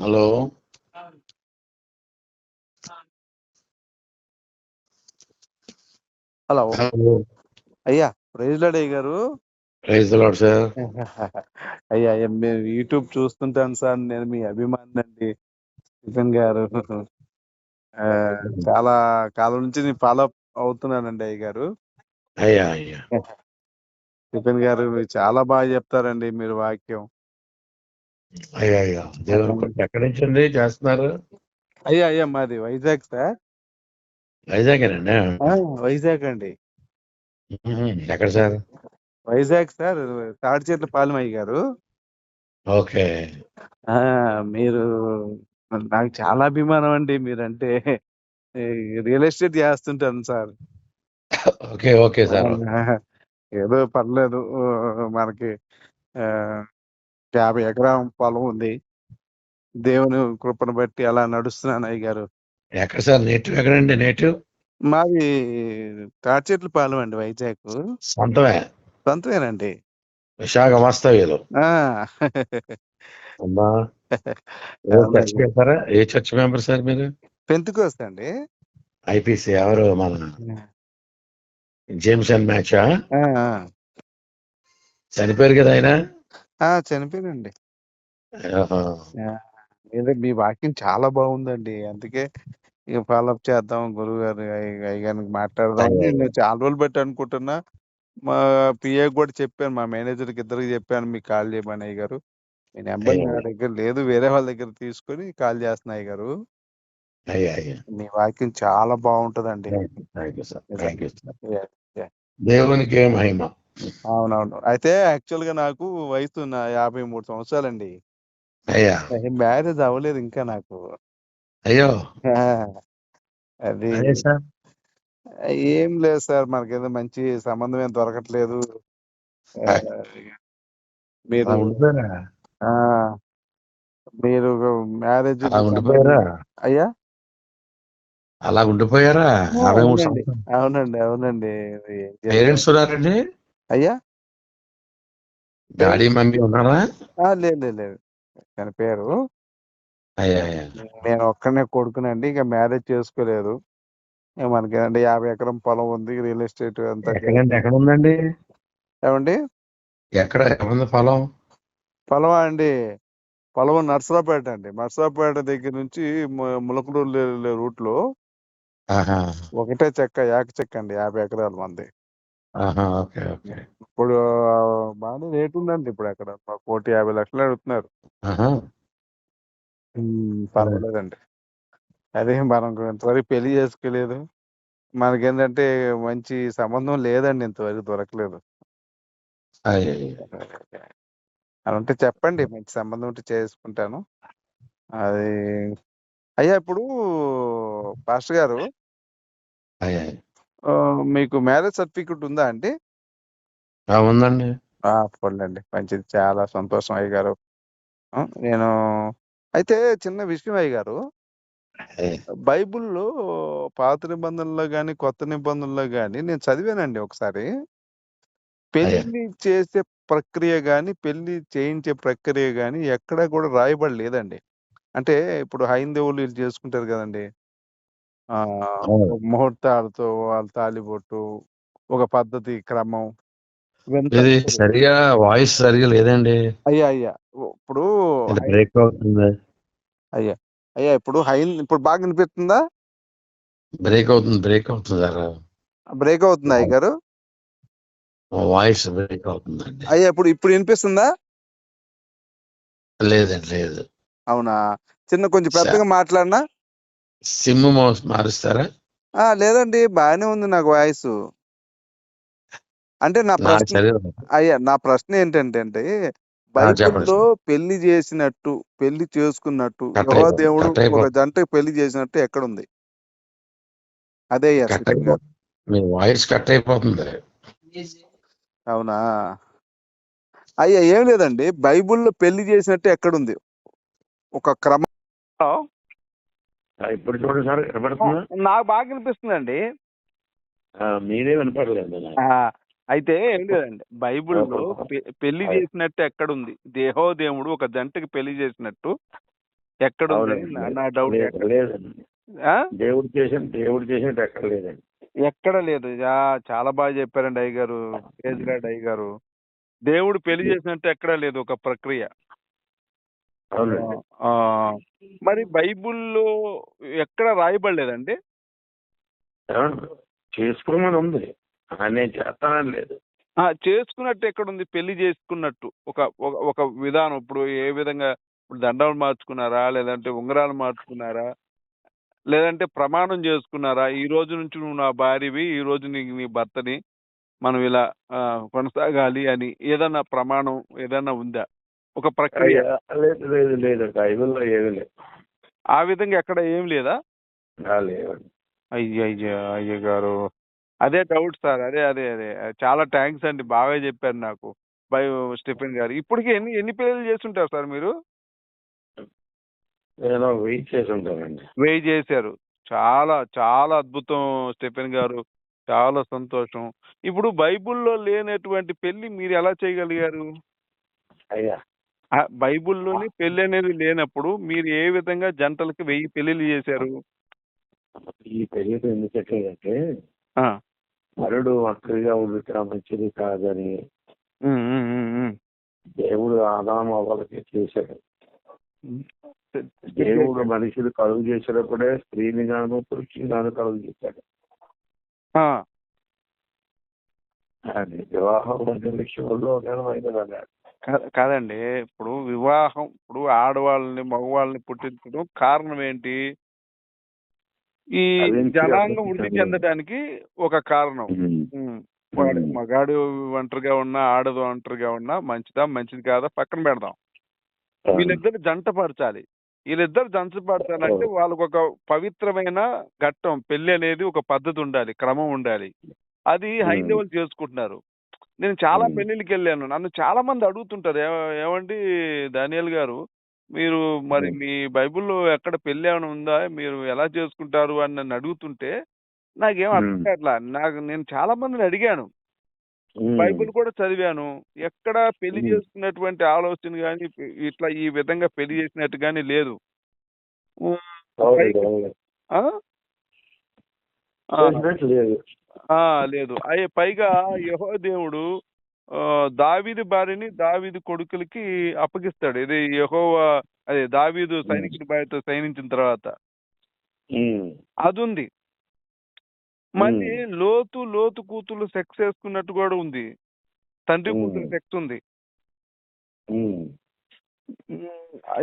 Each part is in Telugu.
హలో హలో అయ్యా ప్రైజ్ లాడ్ అయ్య గారు. Praise lord sir. అయ్యా మేము యూట్యూబ్ చూస్తుంటాను సార్ నేను మీ అభిమాని అండి స్టీఫెన్ గారు. చాలా కాలం నుంచి నేను ఫాలో అవుతున్నానండి అయ్య గారు. అయ్యా అయ్యా. స్టీఫెన్ గారు మీరు చాలా బాగా చెప్తారండి మీరు వాక్యం. అయ్యా ఎక్కడి నుంచి అండి చేస్తున్నారు? అయ్యా అయ్యా మాది వైజాగ్ సార్. వైజాగేనండి? ఆ, వైజాగ్ అండి. ఎక్కడ సార్? వైజాగ్ సార్ తాడి చెట్ల పాలెం అయ్య గారు. ఓకే. ఆ, మీరు నాకు చాలా అభిమానం అండి మీరంటే. రియల్ ఎస్టేట్ చేస్తుంటాను సార్. Okay okay sir. ఏదో పర్లేదు మనకి ఆ, యాభై ఎకరం పొలం ఉంది. దేవుని కృపను బట్టి అలా నడుస్తున్నాను అయ్య గారు ఎక్కడ సార్? నేటివ్ ఎక్కడండి? నేటివ్? మాది తాడిచెట్ల పాలెం అండి వైజాగ్. సొంతమే? సొంతమేనండి. విశాఖ వాస్తవ్యులు. ఏ. చర్చ్ మెంబర్ సార్ మీరు? పెంతుకోస్తా అండి. ఐపీసీ ఎవరు? మన జేమ్స్ అండ్ మ్యాచా. చనిపోయారు కదా ఆయన? ఆ, ఆహా. ఏదో మీ వాక్యం చాలా బాగుందండి. అందుకే ఇక ఫాలోఅప్ చేద్దాం గురువు గారు అయ్యగారికి మాట్లాడదాం. అని. నేను చాలా రోజులు బట్టి అనుకుంటున్నా. మా పిఏ కూడా చెప్పాను మా మేనేజర్కి ఇద్దరికి చెప్పాను మీకు కాల్ చేయమని అయ్య గారు మీ నెంబర్. నా దగ్గర లేదు వేరే వాళ్ళ దగ్గర తీసుకొని కాల్ చేస్తున్నా అయ్య గారు మీ వాక్యం చాలా బాగుంటదండి. Thank you sir. Thank you sir. Yeah, yeah. దేవునికి మహిమ. అవునవును. అయితే యాక్చువల్గా నాకు వయసు నా యాభై మూడు సంవత్సరాలండి. అయ్యా! మ్యారేజ్ అవ్వలేదు ఇంకా నాకు. అయ్యో! అది అదే సార్. ఏం లేదు సార్. మనకేదో మంచి సంబంధం ఏం దొరకట్లేదు. ఆ, మీరు ఉండిపోయారా? ఆ, మీరు మ్యారేజ్ అలా ఉండిపోయారా? అయ్యా? అలా ఉండిపోయారా? యాభై మూడు అవునండి. సంవత్సరాలు. అవునండి. అవునండి. ఇది ఏం చేద్దాం? పేరెంట్స్ ఉన్నారండి? అయ్యా? డాడీ మమ్మీ ఉన్నారా? లేదు లేదు అయ్యా అయ్యా నేను ఒక్కనే కొడుకునండి. ఇంకా మ్యారేజ్ చేసుకోలేదు. మనకి ఏంటంటే యాభై ఎకరం పొలం ఉంది. రియల్ ఎస్టేట్ అంతా ఎక్కడ ఉందండి ఏమండి? ఎక్కడ? ఉంది పొలం? పొలం అండి? పొలం నర్సరాపేట అండి. నర్సరాపేట దగ్గర నుంచి ము- ములకలూరు వెళ్ళే రూట్లో ఆహా. ఒకటే చెక్క ఏక చెక్క అండి. యాభై ఎకరాల మంది. Okay okay. ఇప్పుడు బాగానే రేటు ఉందండి ఇప్పుడు అక్కడ. ఒక కోటి యాభై లక్షలు అడుగుతున్నారు. ఉమ్, పర్వాలేదండి. అదే మనం ఇంతవరకు పెళ్ళి చేసుకోలేదు. మనకేంటంటే మంచి సంబంధం లేదండి ఇంతవరకు దొరకలేదు. అయ్యా. అని ఉంటే చెప్పండి మంచి సంబంధం ఉంటే చేసుకుంటాను. అది అయ్యా ఇప్పుడు పాస్టర్ గారు అయ్యా మీకు మ్యారేజ్ సర్టిఫికెట్ ఉందా అండి? ఆ, ఉందండి. ఆ, పోన్లేండి. మంచిది. చాలా సంతోషం అయ్య గారు ఆ, నేను అయితే చిన్న విషయం అయ్య గారు అయ్యా. బైబిల్లో పాత నిబంధనలో గాని కొత్త నిబంధనలో గాని నేను చదివానండి ఒకసారి. పెళ్ళి చేసే ప్రక్రియ గాని పెళ్ళి చేయించే ప్రక్రియ గాని ఎక్కడా కూడా రాయబడలేదండి. అంటే ఇప్పుడు హైందవులు వీళ్ళు చేసుకుంటారు కదండి. ఆ అవును. ముహూర్తాలతో వాళ్ళ తాలిబొట్టు ఒక పద్ధతి క్రమం ఇవంతా ఇది ఉంటుంది. సరిగా వాయిస్ సరిగా లేదండి. అయ్యా అయ్యా. ఇప్పుడు హై- బ్రేక్ అవుతుంది? అయ్యా అయ్యా ఇప్పుడు హై ఇప్పుడు బాగా వినిపిస్తుందా? బ్రేక్ అవుతుంది బ్రేక్ అవుతుంది బ్రేక్ అవుతుందా అయ్య గారు. వాయిస్ బ్రేక్ అవుతుందండి. అయ్యా ఇప్పుడు ఇప్పుడు వినిపిస్తుందా? లేదండి లేదు. అవునా? చిన్న కొంచెం పెద్దగా మాట్లాడినా? సిమ్ మౌస్ మారుస్తారా? ఆ లేదండి బాగానే ఉంది నాకు వాయిస్. అంటే నా ప్రశ్న అయ్యా నా ప్రశ్న ఏంటంటే అంటే బైబిల్లో పెళ్ళి చేసినట్టు పెళ్ళి చేసుకున్నట్టు దేవుడు. ఒక జంట పెళ్ళి చేసినట్టు ఎక్కడుంది? అదే అయ్యా కట్ శ్రీకర్ గారు. అయిపోతుంది మీ వాయిస్ కట్ అయిపోతుంది. అవునా? అయ్యా ఏం లేదండి బైబిల్లో పెళ్ళి చేసినట్టు ఎక్కడుంది? ఒక క్రమం ఇప్పుడు చూడండి సార్ వినపడుతుందా? నాకు బాగా వినిపిస్తుందండి. ఆ, మీరే వినపడలేదు అయితే ఏం లేదండి. బైబిల్లో పెళ్ళి. చేసినట్టు ఎక్కడుంది? దేహో దేవుడు ఒక జంటకి పెళ్ళి చేసినట్టు ఎక్కడ. నా- డౌట్ లేదండి? దేవుడు చేసిన దేవుడు చేసినట్టు ఎక్కడ లేదండి. ఎక్కడ లేదు. చాలా బాగా చెప్పారండి అయ్య గారు కేజ్రాడ్ అయ్య గారు దేవుడు పెళ్ళి చేసినట్టు ఎక్కడా లేదు ఒక ప్రక్రియ. మరి బైబుల్లో ఎక్కడ రాయబడలేదండి? చేసుకోమని ఉంది. ఆ, నేను చేస్తానని లేదు. చేసుకున్నట్టు ఎక్కడ ఉంది పెళ్ళి చేసుకున్నట్టు. ఒక ఒక- విధానం. ఇప్పుడు ఏ విధంగా ఇప్పుడు దండాలు మార్చుకున్నారా? లేదంటే ఉంగరాలు మార్చుకున్నారా? లేదంటే ప్రమాణం చేసుకున్నారా? ఈ రోజు నుంచి నువ్వు నా భార్యవి ఈ రోజు నీకు నీ భర్తని మనం ఇలా కొనసాగాలి అని ఏదన్నా ప్రమాణం ఏదన్నా ఉందా? ఒక ప్రక్రియ. లేదు లేదు లేదు బైబిల్లో ఏమీ లేదు. ఆ విధంగా ఎక్కడ ఏం లేదా? లేవండి. అయ్య అయ్య అయ్య గారు అదే డౌట్ సార్ అదే అదే అదే. చాలా థ్యాంక్స్ అండి బాగా చెప్పారు నాకు. బై స్టిఫెన్ గారు. ఇప్పటికి ఎన్ని ఎన్ని పెళ్ళిళ్ళు చేస్తుంటారు సార్ మీరు? నేను వెయిట్ చేసి ఉంటానండి వెయ్యి చేశారు. చాలా చాలా అద్భుతం స్టెఫెన్ గారు. చాలా సంతోషం. ఇప్పుడు బైబిల్లో లేనటువంటి పెళ్ళి మీరు ఎలా చేయగలిగారు? అయ్యా బైబిల్లోని పెళ్ళి అనేది లేనప్పుడు మీరు ఏ విధంగా జంటలకి వెయ్యి పెళ్ళిళ్ళు చేశారు? ఈ పెళ్ళి ఎందుకంటే ఆ. వరుడు ఒంటరిగా ఉండుట మంచిది కాదని. దేవుడు ఆదాము అవ్వలకి చేశాడు. దేవుడు మనుషులు కలుగు చేసినప్పుడే స్త్రీని గాను పురుషుని గాను కలుగు చేశాడు. అది వివాహం మధ్య విషయంలో ఘనమైన కదా కాదండి. ఇప్పుడు వివాహం ఇప్పుడు ఆడవాళ్ళని మగవాళ్ళని పుట్టించడం కారణం ఏంటి ఈ అదేంటి జనాంగం అర్థం వృద్ధి కాదు. చెందడానికి ఒక కారణం. వాడు. మగాడు ఒంటరిగా ఉన్నా ఆడదు ఒంటరిగా ఉన్నా మంచిదా మంచిది కాదా పక్కన పెడదాం. వీళ్ళిద్దరు జంట పరచాలి. వీళ్ళిద్దరు జంట పరచాలంటే వాళ్ళకు ఒక పవిత్రమైన ఘట్టం పెళ్ళి అనేది ఒక పద్ధతి ఉండాలి క్రమం ఉండాలి. అది హైందవులు చేసుకుంటున్నారు. నేను చాలా. పెళ్ళిళ్ళకి వెళ్ళాను నన్ను చాలా మంది అడుగుతుంటారు. "ఏ- ఏమండి దానియల్ గారు? మీరు మరి. మీ బైబిల్లో ఎక్కడ పెళ్ళి ఏమైనా ఉందా? మీరు ఎలా చేసుకుంటారు? అని నన్ను అడుగుతుంటే నాకేం అర్థం. కావట్లా నాకు నేను చాలా మందిని అడిగాను. బైబిల్ కూడా చదివాను. ఎక్కడ పెళ్ళి. చేసుకున్నటువంటి ఆలోచన కానీ ఇట్లా ఈ విధంగా పెళ్ళి చేసినట్టు కానీ లేదు. లేదు. లేదు. అయ్యే పైగా యహో దేవుడు దావీదు భార్యని దావీదు కొడుకులకి అప్పగిస్తాడు. ఇది యెహోవా అదే దావీదు సైనికుడి భార్యతో సైనించిన తర్వాత. అది ఉంది మళ్ళీ లోతు లోతు కూతురు సెక్స్ వేసుకున్నట్టు కూడా ఉంది. తండ్రి. కూతురు సెక్స్ ఉంది.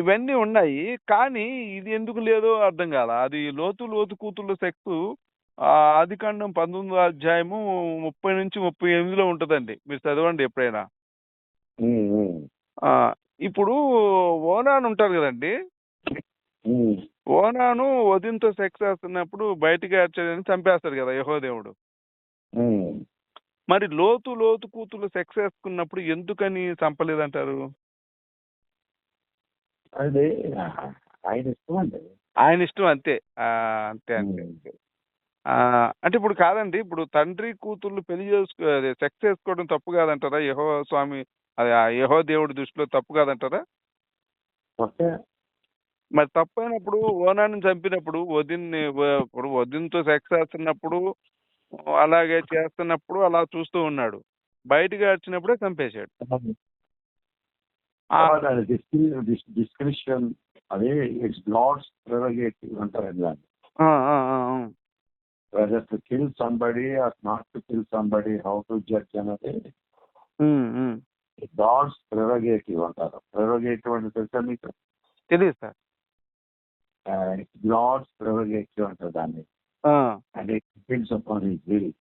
ఇవన్నీ ఉన్నాయి. కానీ ఇది ఎందుకు లేదో అర్థం కాల? అది లోతు లోతు కూతుళ్ళ సెక్స్ ఆది కాండం పంతొమ్మిదో అధ్యాయము ముప్పై నుంచి ముప్పై ఎనిమిదిలో ఉంటుందండి. మీరు చదవండి ఎప్పుడైనా. ఇప్పుడు ఓనాన్ ఉంటారు కదండి. ఓనాను వదినతో సెక్స్ చేస్తున్నప్పుడు బయటికి వచ్చేదని చంపేస్తాడు కదా యహోదేవుడు. మరి లోతు లోతు కూతురు సెక్స్ వేసుకున్నప్పుడు ఎందుకని చంపలేదంటారు? అది ఆయన ఇష్టం అండి. ఆయన ఇష్టం అంతే. అంతే అంతే. అంటే ఇప్పుడు కాదండి. ఇప్పుడు తండ్రి కూతుర్లు పెళ్ళి చేసుకో అదే సెక్స్ చేసుకోవడం తప్పు కాదంటారా? యహో స్వామి అదే ఆ యహో దేవుడి దృష్టిలో తప్పు కాదంటారా? ఓకే. మరి తప్పైనప్పుడు ఓనాన్ని చంపినప్పుడు వదిన్ని ఇప్పుడు వదినతో సెక్స్ చేస్తున్నప్పుడు అలాగే చేస్తున్నప్పుడు అలా చూస్తూ ఉన్నాడు. బయటకు వచ్చినప్పుడే చంపేశాడు. డిస్క్రిప్షన్ అదే ఇట్స్ లాడ్స్ ప్రెరగేటివ్ దాన్ని whether to kill somebody or not to kill somebody how to judge అనేది. గాడ్స్ ప్రెరగేటివ్ అంటారు. ప్రెరగేటివ్ అంటే తెలుసా మీకు? తెలియదు సార్. గాడ్స్ ప్రెరగేటివ్ అంటారు దాన్ని. It depends upon his will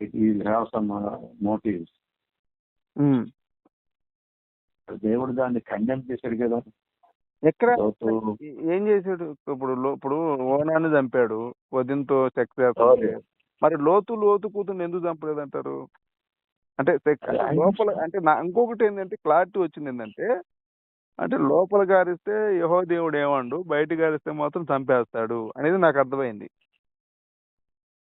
it will have some motives. దేవుడు దాన్ని కండెమ్ చేశాడు కదా. ఎక్కడ ఏ- చేశాడు ఇప్పుడు లో- ఇప్పుడు ఓనాన్ని చంపాడు. వదినతో సెక్స్ చేస్తుంటే మరి లోతు లోతు కూతురు ఎందుకు చంపలేదంటారు? అంటే సెక్స్ అంటే అది లోపల అంటే నా ఇంకొకటి ఏంటంటే క్లారిటీ వచ్చింది ఏంటంటే అంటే లోపల గారిస్తే యహో దేవుడు ఏమండు? బయట గారిస్తే మాత్రం చంపేస్తాడు అనేది నాకు అర్థమైంది.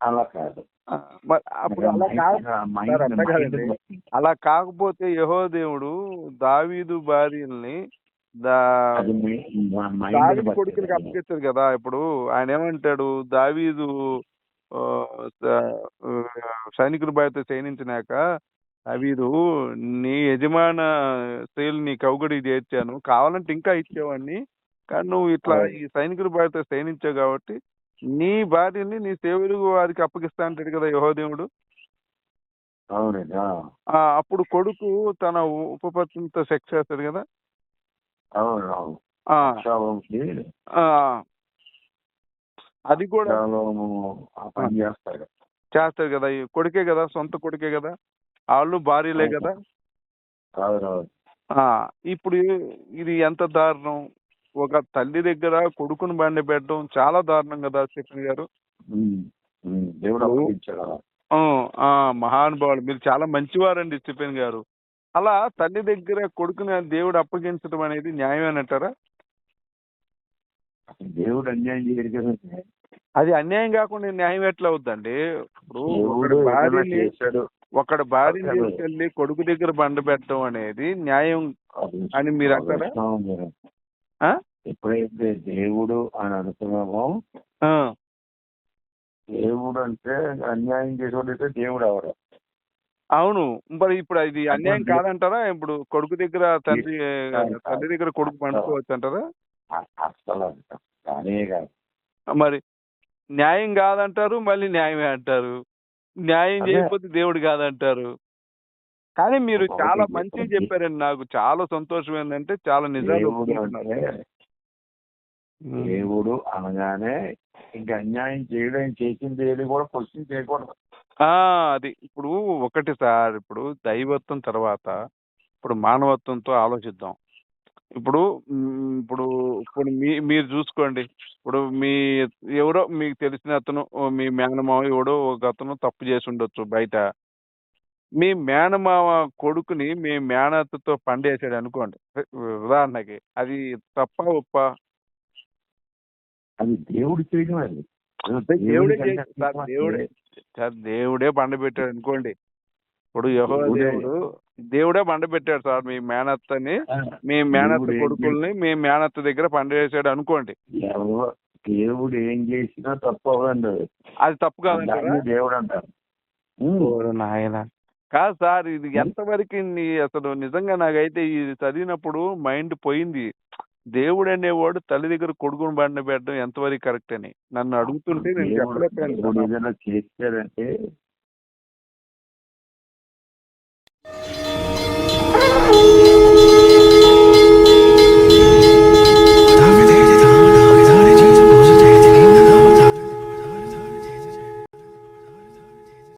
అలా కాదు. ఆ, మరి అప్పుడు అలా కాదు సార్, అట్లా కాదండి. అలా కాకపోతే యహో దేవుడు దావీదు భార్యల్ని దావీదు కొడుకులకి అప్పగించారు కదా ఇప్పుడు. ఆయన ఏమంటాడు? దావీదు సైనికుల భయతో శయనించినాక దావీదు నీ యజమాన స్త్రీలు నీ కౌగడి చేర్చాను. కావాలంటే ఇంకా ఇచ్చేవాడిని. కానీ నువ్వు ఇట్లా ఈ సైనికుల భయతో శయనించావు కాబట్టి నీ భార్యని నీ సేవలు వారికి అప్పగిస్తా అంటాడు కదా యహోదేవుడు. అవునండి అప్పుడు కొడుకు తన ఉపపత్నితో సెక్స్ చేస్తాడు కదా. అవును అవును ఆ, అక్షాలోంకి ఆ, అది కూడా చేస్తారు. కదా. కొడుకే కదా సొంత కొడుకే కదా. వాళ్ళు భార్యలే కదా. ఇప్పుడు ఇది ఎంత దారుణం. ఒక తల్లి దగ్గర కొడుకుని బండి పెట్టడం చాలా దారుణం కదా స్టీఫెన్ గారు. మహానుభావులు మీరు చాలా మంచివారండి స్టీఫెన్ గారు. అలా తల్లి దగ్గర కొడుకుని దేవుడు అప్పగించడం అనేది న్యాయమేనంటారా అసలు దేవుడు అన్యాయం చేయడు అది అన్యాయం కాకుండా న్యాయం ఎట్లా అవుద్దండి? ఇప్పుడు ఒకడి అసలు- తీసుకెళ్ళి కొడుకు దగ్గర బండ పెట్టడం అనేది న్యాయం అని మీరు అంటారా? ఎప్పుడైతే దేవుడు అని అనుకున్నామో ఆ, దేవుడు అంటే అన్యాయం చేసేవాడైతే దేవుడు ఎవరు? అవును. మరి ఇప్పుడు ఇది అన్యాయం కాదంటారా? ఇప్పుడు కొడుకు దగ్గర తండ్రి. తల్లి దగ్గర కొడుకు పండుకోవచ్చు అంటారా మరి న్యాయం కాదంటారు మళ్ళీ న్యాయమే అంటారు. న్యాయం. చేయకపోతే దేవుడు కాదంటారు. కానీ మీరు చాలా. మంచిగా చెప్పారండి. నాకు చాలా సంతోషం ఏంటంటే చాలా నిజాలు దేవుడు అనగానే ఇంకా అన్యాయం చేయడం చేసింది ఏది కూడా క్వశ్చన్ చేయకూడదు. ఆ! అది ఇప్పుడు ఒకటి సార్ ఇప్పుడు దైవత్వం తర్వాత ఇప్పుడు మానవత్వంతో ఆలోచిద్దాం. ఇప్పుడు ఇప్పుడు ఇప్పుడు మీ మీరు చూసుకోండి. ఇప్పుడు మీ ఎవరో మీకు తెలిసిన అతను మీ మేనమావ ఎవడో ఒక అతను తప్పు చేసి ఉండొచ్చు బయట. మీ మేనమావ కొడుకుని మీ మేనత్తతో పండేసాడు అనుకోండి. ఉదాహరణకి అది తప్ప ఒప్ప? అది దేవుడు చేయడం అది. దేవుడే చేసి- దేవుడే. సార్ దేవుడే బండ పెట్టాడు అనుకోండి. ఇప్పుడు యెహోవా దేవుడే. దేవుడు బండ పెట్టాడు సార్ మీ మేనత్తని మీ మేనత్త కొడుకుల్ని మీ మేనత్త దగ్గర పండేసాడు అనుకోండి. దేవుడు ఏం చేసినా తప్పు అవ్వండి అది. తప్పు దాన్ని దేవుడు అంటారు. నాయనా. కాదు సార్ ఇది ఎంతవరకు అసలు నిజంగా నాకైతే ఇది చదివినప్పుడు మైండ్ పోయింది. దేవుడు అనేవాడు తల్లి దగ్గర కొడుకుని బండ పెట్టడం ఎంతవరకు కరెక్ట్ అని నన్ను అడుగుతుంటే నేను చెప్పలేకపోయాను. చేశాడంటే